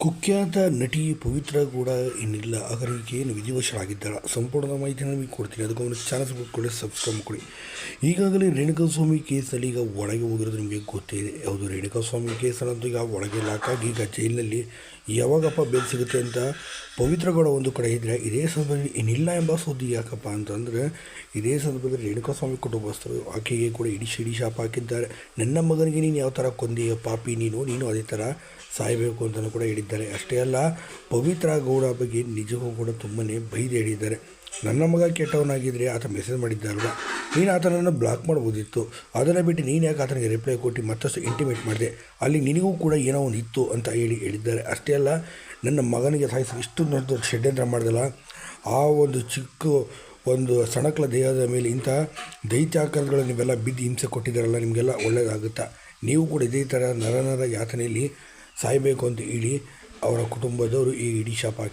ಕುಖ್ಯಾತ ನಟಿ ಪವಿತ್ರ ಕೂಡ ಇನ್ನಿಲ್ಲ. ಅವರಿಗೆ ಏನು ವಿಧಿವಶರಾಗಿದ್ದಾರ ಸಂಪೂರ್ಣ ಮಾಹಿತಿ ನಮಗೆ ಕೊಡ್ತೀನಿ. ಅದಕ್ಕೆ ಒಂದು ಚಾನಲ್ ಕೊಡಿ ಸಬ್ಸ್ಕ್ರೈಬ್ ಕೊಡಿ ಈಗಾಗಲೇ ರೇಣುಕಾಸ್ವಾಮಿ ಕೇಸಲ್ಲಿ ಈಗ ಒಳಗೆ ಹೋಗಿರೋದು ನಿಮಗೆ ಗೊತ್ತೇ ಇದೆ. ಹೌದು, ರೇಣುಕಾಸ್ವಾಮಿ ಕೇಸಲ್ಲಂತೂ ಈಗ ಒಳಗೆ ಲಾಕಾಗಿ ಈಗ ಜೈಲಿನಲ್ಲಿ ಯಾವಾಗಪ್ಪ ಬೇಲ್ ಸಿಗುತ್ತೆ ಅಂತ ಪವಿತ್ರಗೌಡ ಒಂದು ಕಡೆ ಇದ್ದರೆ ಇದೇ ಸಂದರ್ಭದಲ್ಲಿ ಏನಿಲ್ಲ ಎಂಬ ಸುದ್ದಿ ಯಾಕಪ್ಪ ಅಂತಂದರೆ, ಇದೇ ಸಂದರ್ಭದಲ್ಲಿ ರೇಣುಕಾಸ್ವಾಮಿ ಕುಟುಂಬಸ್ಥರು ಆಕೆಗೆ ಕೂಡ ಇಡಿ ಶಿಡಿ ಶಾಪ ಹಾಕಿದ್ದಾರೆ. ನನ್ನ ಮಗನಿಗೆ ನೀನು ಯಾವ ಥರ ಕೊಂದಿಯ ಪಾಪಿ, ನೀನು ನೀನು ಅದೇ ಥರ ಸಾಯಬೇಕು ಅಂತಲೂ ಕೂಡ ಹೇಳಿದ್ದಾರೆ. ಅಷ್ಟೇ ಅಲ್ಲ, ಪವಿತ್ರ ಗೌಡ ಬಗ್ಗೆ ನಿಜವೂ ಕೂಡ ತುಂಬಾ ಬೈದು ಹೇಳಿದ್ದಾರೆ. ನನ್ನ ಮಗ ಕೆಟ್ಟವನಾಗಿದ್ದರೆ ಆತ ಮೆಸೇಜ್ ಮಾಡಿದ್ದಾರಲ್ಲ. ನೀನು ಆತನನ್ನು ಬ್ಲಾಕ್ ಮಾಡ್ಬೋದಿತ್ತು. ಅದನ್ನು ಬಿಟ್ಟು ನೀನು ಯಾಕೆ ಆತನಿಗೆ ರಿಪ್ಲೈ ಕೊಟ್ಟು ಮತ್ತಷ್ಟು ಇಂಟಿಮೇಟ್ ಮಾಡಿದೆ? ಅಲ್ಲಿ ನಿನಗೂ ಕೂಡ ಏನೋ ಒಂದು ಇತ್ತು ಅಂತ ಹೇಳಿ ಹೇಳಿದ್ದಾರೆ. ಅಷ್ಟೇ ಅಲ್ಲ, ನನ್ನ ಮಗನಿಗೆ ಸಾಯಿಸಿ ಇಷ್ಟು ದೊಡ್ಡ ಷಡ್ಯಂತ್ರ ಮಾಡಿದಲ್ಲ, ಆ ಒಂದು ಚಿಕ್ಕ ಒಂದು ಸಣಕಲ ದೇಹದ ಮೇಲೆ ಇಂಥ ದೈತ್ಯಾಕಾರಗಳು ನೀವೆಲ್ಲ ಬಿದ್ದು ಹಿಂಸೆ ಕೊಟ್ಟಿದ್ದಾರಲ್ಲ, ನಿಮಗೆಲ್ಲ ಒಳ್ಳೆಯದಾಗುತ್ತಾ ನೀವು ಕೂಡ ಇದೇ ಥರ ನರನರ ನರ ಯಾತನೆಯಲ್ಲಿ ಸಾಯಬೇಕು ಅಂತ ಹೇಳಿ ಅವರ ಕುಟುಂಬದವರು ಈ ಇಡೀ ಶಾಪ ಹಾಕಿ